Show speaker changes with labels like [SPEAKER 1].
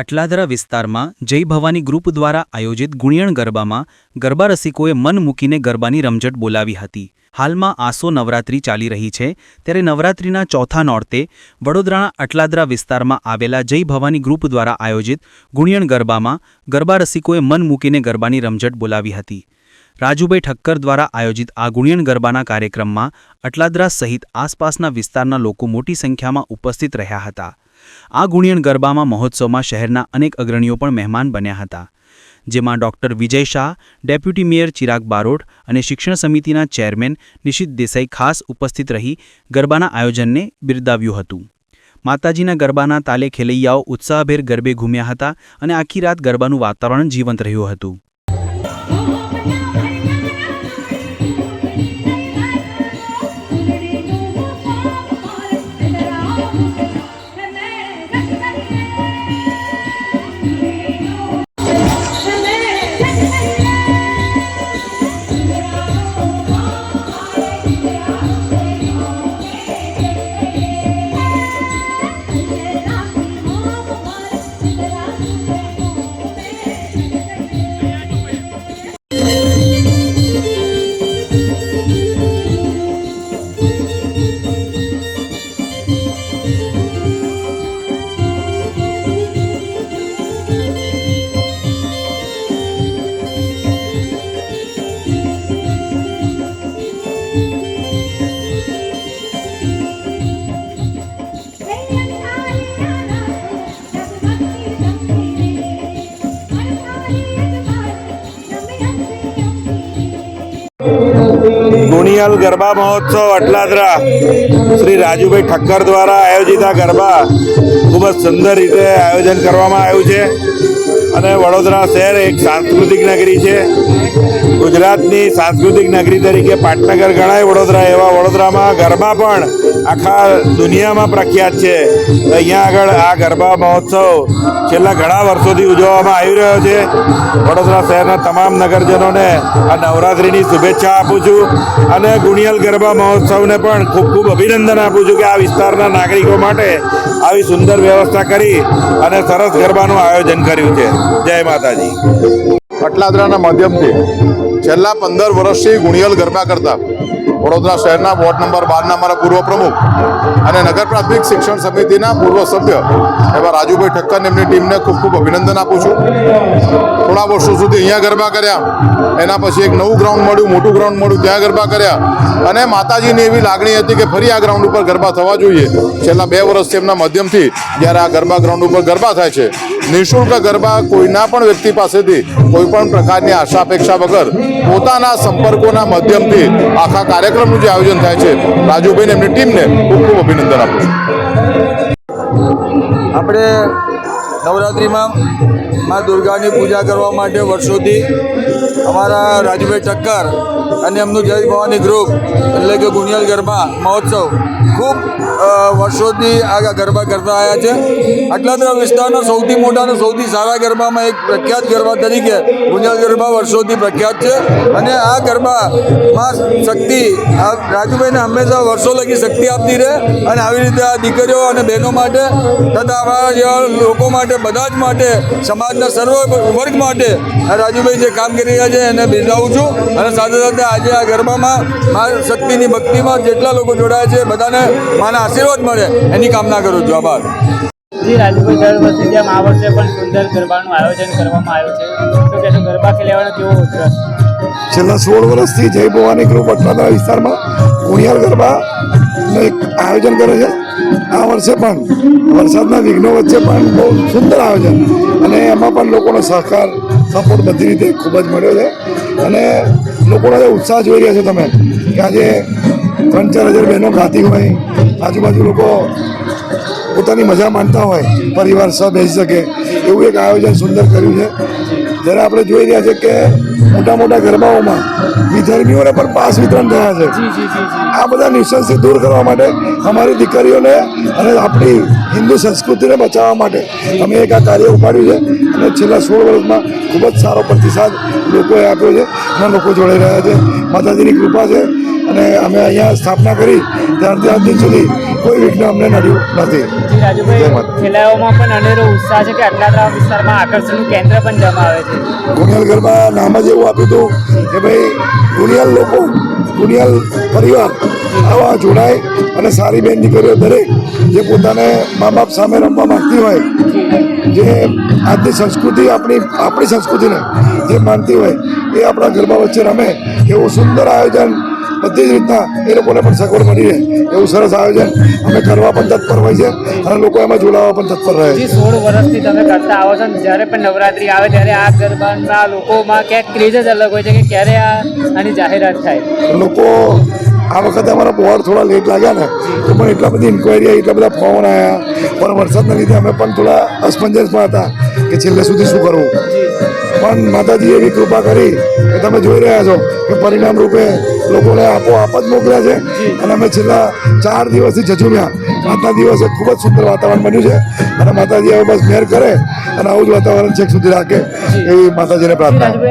[SPEAKER 1] અટલાદરા વિસ્તારમાં જય ભવાની ગ્રુપ દ્વારા આયોજિત ગુણિયણ ગરબામાં ગરબા રસિકોએ મન મૂકીને ગરબાની રમઝટ બોલાવી હતી. હાલમાં આસો નવરાત્રી ચાલી રહી છે, ત્યારે નવરાત્રિના ચોથા નોરતે વડોદરાના અટલાદરા વિસ્તારમાં આવેલા જય ભવાની ગ્રુપ દ્વારા આયોજિત ગુણિયણ ગરબામાં ગરબા રસિકોએ મન મૂકીને ગરબાની રમઝટ બોલાવી હતી. રાજુભાઈ ઠક્કર દ્વારા આયોજિત આ ગુણિયણ ગરબાના કાર્યક્રમમાં અટલાદરા સહિત આસપાસના વિસ્તારના લોકો મોટી સંખ્યામાં ઉપસ્થિત રહ્યા હતા. આ ગુણિયણ ગરબામાં મહોત્સવમાં શહેરના અનેક અગ્રણીઓ પણ મહેમાન બન્યા હતા, જેમાં doctor Vijay Shah, deputy mayor Chirag Barot અને શિક્ષણ સમિતિના ચેરમેન નિશિત દેસાઈ ખાસ ઉપસ્થિત રહી ગરબાના આયોજનને બિરદાવ્યું હતું. માતાજીના ગરબાના તાલે ખેલૈયાઓ ઉત્સાહભેર ગરબે ઘૂમ્યા હતા અને આખી રાત ગરબાનું વાતાવરણ જીવંત રહ્યું હતું.
[SPEAKER 2] ગુણિયાલ ગરબા મહોત્સવ અટલાદરા. શ્રી રાજુભાઈ ઠક્કર દ્વારા આયોજિત આ ગરબા ખૂબ જ સુંદર રીતે આયોજન કરવામાં આવ્યું છે. અને વડોદરા શહેર એક સાંસ્કૃતિક નગરી છે. ગુજરાતની સાંસ્કૃતિક નગરી તરીકે પાટનગર ગણાય વડોદરા, એવા વડોદરામાં ગરબા પણ આખા દુનિયામાં પ્રખ્યાત છે. અહીંયા આગળ આ ગરબા મહોત્સવ છેલ્લા ઘણા વર્ષોથી ઉજવવામાં આવી રહ્યો છે. વડોદરા શહેરના તમામ નગરજનોને આ નવરાત્રિની શુભેચ્છા આપું છું અને ગુણિયલ ગરબા મહોત્સવને પણ ખૂબ ખૂબ અભિનંદન આપું છું કે આ વિસ્તારના નાગરિકો માટે આવી સુંદર વ્યવસ્થા કરી અને સરસ ગરબાનું આયોજન કર્યું છે. જય માતાજી.
[SPEAKER 3] અટલાદરાના માધ્યમથી છેલ્લા પંદર વર્ષથી ગુણિયલ ગરબા કરતા વડોદરા શહેરના વોર્ડ નંબર બારના મારા પૂર્વ પ્રમુખ અને નગર પ્રાથમિક શિક્ષણ સમિતિના પૂર્વ સભ્ય એવા રાજુભાઈ ઠક્કર એમની ટીમને ખૂબ ખૂબ અભિનંદન આપું છું. થોડા વર્ષો સુધી અહીંયા ગરબા કર્યા. એના પછી એક નવું ગ્રાઉન્ડ મળ્યું, મોટું ગ્રાઉન્ડ મળ્યું, ત્યાં ગરબા કર્યા. અને માતાજીની એવી લાગણી હતી કે ફરી આ ગ્રાઉન્ડ ઉપર ગરબા થવા જોઈએ. છેલ્લા બે વર્ષથી એમના માધ્યમથી જ્યારે આ ગરબા ગ્રાઉન્ડ ઉપર ગરબા થાય છે, નિઃશુલ્ક ગરબા કોઈના પણ વ્યક્તિ પાસેથી, કોઈ પણ પ્રકારની આશા અપેક્ષા વગર પોતાના સંપર્કોના માધ્યમથી આખા કાર્યક્રમનું જે આયોજન થાય છે રાજુભાઈ એમની ટીમને ખૂબ ખૂબ અભિનંદન આપું
[SPEAKER 4] આપણે નવરાત્રિમાં મા દુર્ગાની પૂજા કરવા માટે વર્ષોથી અમારા રાજુભાઈ ઠક્કર અને એમનું જય ભવાની ગ્રુપ એટલે કે ગુણિયલ ગરબા મહોત્સવ. ખૂબ વર્ષોથી આ ગરબા કરતા આવ્યા છે. અટલાદરા વિસ્તારના સૌથી મોટા અને સૌથી સારા ગરબામાં એક પ્રખ્યાત ગરબા તરીકે ગુંજલ ગરબા વર્ષોથી પ્રખ્યાત છે. અને આ ગરબામાં શક્તિ, આ રાજુભાઈને હંમેશા વર્ષો લગી શક્તિ આપતી રહે અને આવી રીતે આ દીકરીઓ અને બહેનો માટે તથા અમારા જેવા લોકો માટે, બધા જ માટે, સમાજના સર્વ વર્ગ માટે રાજુભાઈ જે કામ કરી રહ્યા છે એને બિરદાવું છું. અને સાથે સાથે આજે આ ગરબામાં મા શક્તિની ભક્તિમાં જેટલા લોકો જોડાયા છે બધાને માના આશીર્વાદ મળે. એની કામના કરું છું. આભાર.
[SPEAKER 5] જી રાજુભાઈ દર વર્ષે જેમ આ વર્ષે પણ સુંદર ગરબાનું આયોજન કરવામાં આવ્યું છે. તો કે ગરબા ખેલાવાનો કેવો ઉતરસ
[SPEAKER 6] છેલ્લા સોળ વર્ષથી જય ભવાની ગ્રુપ અટલાદરા વિસ્તારમાં કુણિયાર ગરબા એક આયોજન કરે છે. આ વર્ષે પણ વરસાદના વિઘ્નો વચ્ચે પણ બહુ સુંદર આયોજન. અને એમાં પણ લોકોનો સહકાર સપોર્ટ બધી રીતે ખૂબ જ મળ્યો છે. અને લોકોનો ઉત્સાહ જોઈ રહ્યા છો તમે કે આજે ત્રણ ચાર હજાર બહેનો ગાતી હોય આજુબાજુ લોકો પોતાની મજા માણતા હોય પરિવાર સહ બેસી શકે એવું એક આયોજન સુંદર કર્યું છે. જ્યારે આપણે જોઈ રહ્યા છે કે મોટા મોટા ગરબાઓમાં વિધર્મીઓને પણ પાસ વિતરણ થયા છે. આ બધા ન્યુસન્સથી દૂર કરવા માટે અમારી દીકરીઓને અને આપણી હિન્દુ સંસ્કૃતિને બચાવવા માટે અમે એક આ કાર્ય ઉપાડ્યું છે. અને છેલ્લા સોળ વર્ષમાં ખૂબ જ સારો પ્રતિસાદ લોકોએ આપ્યો છે અને લોકો જોડાઈ રહ્યા છે માતાજીની કૃપા છે અને અમે અહીંયા સ્થાપના કરી ત્યારથી આજ દિન સુધી કોઈ વિઘ્ન અમને નડ્યું નથી.
[SPEAKER 5] ખેલાડીઓમાં પણ અનેરો ઉત્સાહ છે કે અટલાદરા વિસ્તારમાં આકર્ષણનું કેન્દ્ર પણ જમાવે છે.
[SPEAKER 6] ગુણિયાલ ગરબા નામ જ એવું આપ્યું હતું કે ભાઈ ગુણિયાલ લોકો ગુણિયાલ પરિવાર આવા જોડાય અને સારી બેન દીકરીઓ દરેક જે પોતાને મા બાપ સામે રમવા માંગતી હોય જે. આજની સંસ્કૃતિ આપણી આપણી સંસ્કૃતિને જે માનતી હોય એ આપણા ગરબા વચ્ચે રમે. એવું સુંદર આયોજન બધી જ રીતના એ લોકોને પણ સગવડ મળી રહે. એવું સરસ આયોજન અમે કરવા પણ તત્પર હોય છે અને લોકો એમાં જોડાવા પણ તત્પર રહે છે.
[SPEAKER 5] સોળ વર્ષથી તમે કરતા આવો છો ને જ્યારે પણ નવરાત્રી આવે ત્યારે આ ગરબાના લોકોમાં ક્યાંક ક્રેઝ જ અલગ હોય છે કે ક્યારે આ આની જાહેરાત થાય.
[SPEAKER 6] લોકો આ વખતે અમારા બોર્ડ થોડા લેટ લાગ્યા ને તો પણ એટલા બધી ઇન્કવાયરી આવી એટલા બધા ફોન આવ્યા પણ વરસાદના લીધે અમે પણ થોડા અસમંજસમાં હતા કે છેલ્લે સુધી શું કરવું? પણ માતાજીએ એવી કૃપા કરી કે તમે જોઈ રહ્યા છો કે પરિણામ રૂપે લોકોને આપોઆપ જ મોકલ્યા છે. અને અમે છેલ્લા ચાર દિવસથી જજુમ્યા આજના દિવસે ખૂબ જ સુંદર વાતાવરણ બન્યું છે. અને માતાજી હવે બસ મેર કરે અને આવું જ વાતાવરણ છેક સુધી રાખે એવી માતાજીને પ્રાર્થના.